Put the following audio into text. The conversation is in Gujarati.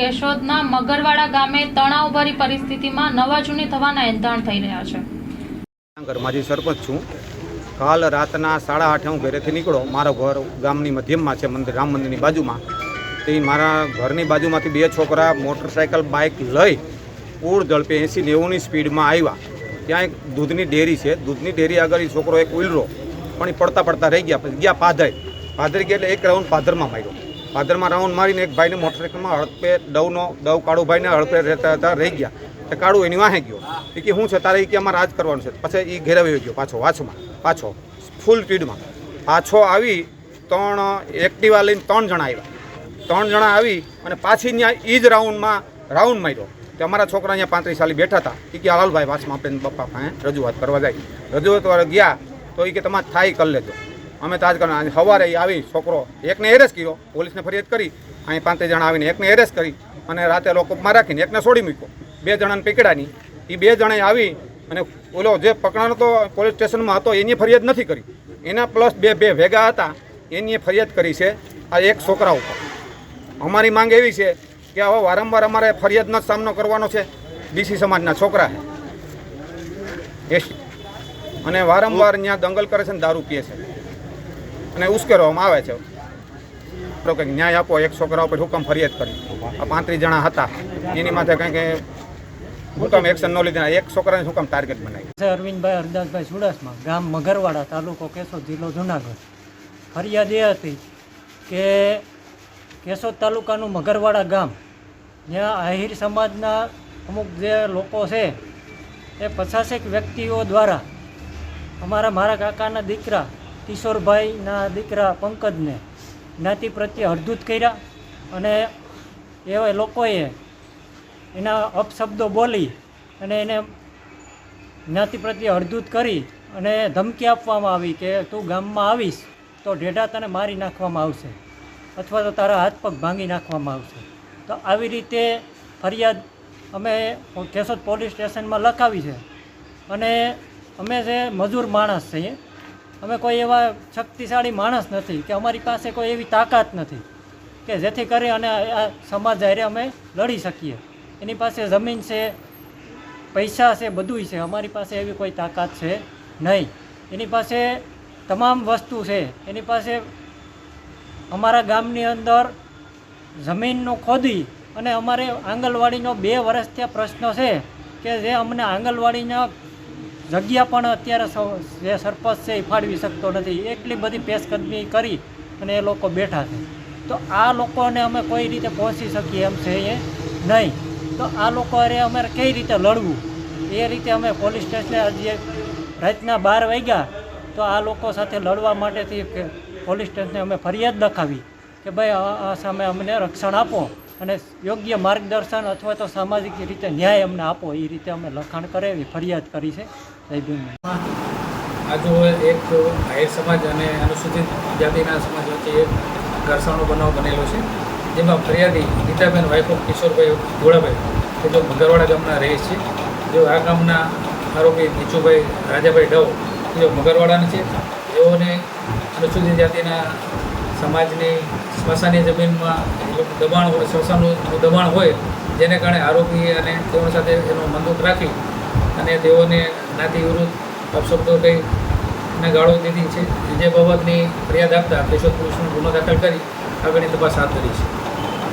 કેશોદના મગરવાડા ગામે તણાવભરી પરિસ્થિતિમાં નવા જૂની થવાના એંધાણ થઈ રહ્યા છે. માજી સરપંચ છું. કાલ રાતના સાડા આઠે હું ઘરેથી નીકળો. મારો ઘર ગામની મધ્યમમાં છે, મંદિર, રામ મંદિરની બાજુમાં. તે મારા ઘરની બાજુમાંથી બે છોકરા મોટરસાયકલ, બાઇક લઈ પૂર ઝડપે એંસી નેવુંની સ્પીડમાં આવ્યા. ત્યાં એક દૂધની ડેરી છે. દૂધની ડેરી આગળ એ છોકરો એક ઉલરો પણ એ પડતા પડતા રહી ગયા. પછી ગયા પાધરે પાધરે ગયા એટલે એક રાઉન્ડ પાધરમાં માર્યો. પાધરમાં રાઉન્ડ મારીને એક ભાઈને મોટરસાઇકલમાં હડપે દવનો, દવ કાળુભાઈને હડપે રહેતા હતા, રહી ગયા. તો કાળું એની વાહે ગયો. એ કે શું છે? તારે એ કે અમારે રાજ કરવાનું છે. પછી એ ઘેરાવી ગયો પાછો, વાછમાં, પાછો ફૂલ સ્પીડમાં પાછો આવી ત્રણ, એક્ટિવા લઈને ત્રણ જણા આવ્યા. ત્રણ જણા આવી અને પાછી ત્યાં એ જ રાઉન્ડમાં રાઉન્ડ માર્યો. કે અમારા છોકરા અહીંયા પાંત્રીસ સાલી બેઠા હતા. એ કે હાલભાઈ વાસમાં આપણે પપ્પા પાસે રજૂઆત કરવા જાય. રજૂઆત વાળા ગયા, તો એ કે, તમારે થાય કરી લેજો. અમે તાજ આજ સવારે આવી, છોકરો એકને એરેસ્ટ કર્યો, પોલીસને ફરિયાદ કરી, અહીં પાંત્રીસ જણા આવીને એકને એરેસ્ટ કરી અને રાતે લોકો માં રાખીને એકને છોડી મૂક્યો. બે જણાને પીકડાની એ બે જણાએ આવી અને ઓલો જે પકડાનો તો પોલીસ સ્ટેશનમાં હતો, એની ફરિયાદ નથી કરી. એના પ્લસ બે બે ભેગા હતા, એની ફરિયાદ કરી છે આ એક છોકરા ઉપર. અમારી માંગ એવી છે કે હવે વારંવાર અમારે ફરિયાદનો જ સામનો કરવાનો છે. બીસી સમાજના છોકરા એસી. અને વારંવાર ત્યાં દંગલ કરે છે ને દારૂ પીએ છે. અને ઉશ્કેરવામાં આવે છે. તો કંઈક ન્યાય આપો, એક છોકરા ઉપર હુકમ ફરિયાદ કરી. આ પાંત્રીસ જણા હતા. એની માથે કંઈક હુકમ એક્શન ન લીધા એક છોકરાને હુકમ ટાર્ગેટ બનાવી. અરવિંદભાઈ, હરદાસભાઈ સુડાસમાં, ગામ મગરવાડા, તાલુકો કેશોદ જિલ્લો, જુનાગઢ. ફરિયાદ એ હતી કે કેશોદ તાલુકાનું મગરવાડા ગામ, જ્યાં આહિર સમાજના અમુક જે લોકો છે, એ પચાસેક વ્યક્તિઓ દ્વારા અમારા મારા કાકાના દીકરા કિશોરભાઈના દીકરા પંકજને જ્ઞાતિ પ્રત્યે હળદૂત કર્યા અને એવા લોકોએ એના અપશબ્દો બોલી અને એને જ્ઞાતિ પ્રત્યે હળદૂત કરી અને ધમકી આપવામાં આવી કે તું ગામમાં આવીશ તો ઢેઢા તને મારી નાખવામાં આવશે અથવા તો તારા હાથ પગ ભાંગી નાખવામાં આવશે. તો આવી રીતે ફરિયાદ અમે કેશોદ પોલીસ સ્ટેશનમાં લખાવી છે અને અમે જે મજૂર માણસ છીએ અમે કોઈ એવા શક્તિશાળી માણસ નથી કે અમારી પાસે કોઈ એવી તાકાત નથી કે જેથી કરી અને આ સમાજ જ્યારે અમે લડી શકીએ. એની પાસે જમીન છે, પૈસા છે, બધુંય છે. અમારી પાસે એવી કોઈ તાકાત છે નહીં. એની પાસે તમામ વસ્તુ છે. એની પાસે અમારા ગામની અંદર જમીનનો ખોદી અને અમારે આંગણવાડીનો બે વર્ષ ત્યાં પ્રશ્ન છે કે જે અમને આંગણવાડીના જગ્યા પણ અત્યારે જે સરપંચ છે એ ફાળવી શકતો નથી. એટલી બધી પેશકદમી કરી અને એ લોકો બેઠા છે. તો આ લોકોને અમે કોઈ રીતે પહોંચી શકીએ એમ છે એ નહીં. તો આ લોકો અરે અમારે કઈ રીતે લડવું? એ રીતે અમે પોલીસ સ્ટેશને આજે રાતના બાર વાગ્યા તો આ લોકો સાથે લડવા માટેથી પોલીસ સ્ટેશને અમે ફરિયાદ લખાવી કે ભાઈ આ સામે અમને રક્ષણ આપો અને યોગ્ય માર્ગદર્શન અથવા તો સામાજિક રીતે ન્યાય અમને આપો. એ રીતે અમે લખાણ કરાવી, ફરિયાદ કરી છે. આજુ એક આહિર સમાજ અને અનુસૂચિત જાતિના સમાજ વચ્ચે એક ઘર્ષણનો બનાવ બનેલો છે, જેમાં ફરિયાદી ગીતાબેન વાઇફ ઓફ કિશોરભાઈ ગોળાભાઈ કે જો મગરવાડા ગામના રહે છે જો આ ગામના આરોપી નીચુભાઈ રાજાભાઈ ડવ જો મગરવાડાના છે, તેઓને અનુસૂચિત જાતિના સમાજની સ્મશાની જમીનમાં દબાણ હોય, સ્મશાનનું દબાણ હોય, જેને કારણે આરોપી અને તેઓ સાથે એનો મંદુક રાખી અને તેઓને જ્ઞાતિ વિરુદ્ધ અપશબ્દો કંઈ ને ગાળો દીધી છે. જે બાબતની ફરિયાદ આપતા કેશોદ પોલીસનો ગુનો દાખલ કરી આગળની તપાસ હાથ ધરી છે.